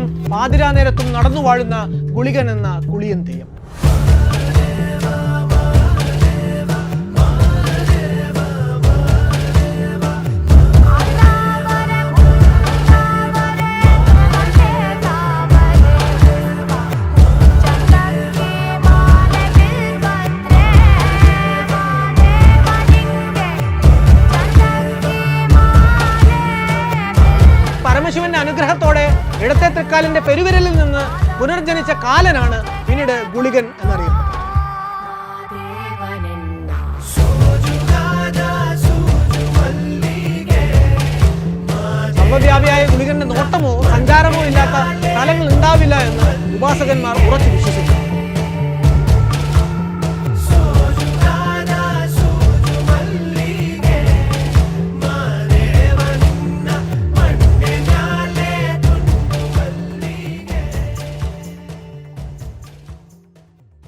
പാതിരാ നേരത്തും നടന്നു വാഴുന്ന ഗുളികൻ എന്ന കുളിയൻ തെയ്യം. പരമശിവന്റെ അനുഗ്രഹത്തോടെ ഇടത്തെ തൃക്കാലിന്റെ പെരുവിരലിൽ നിന്ന് പുനർജനിച്ച കാലനാണ് പിന്നീട് ഗുളികൻ എന്നറിയപ്പെട്ടത് സർവവ്യാപിയായ ഗുളികന്റെ നോട്ടമോ സഞ്ചാരമോ ഇല്ലാത്ത സ്ഥലങ്ങൾ ഉണ്ടാവില്ല എന്ന് ഉപാസകന്മാർ ഉറച്ചു വിശ്വസിക്കുന്നു.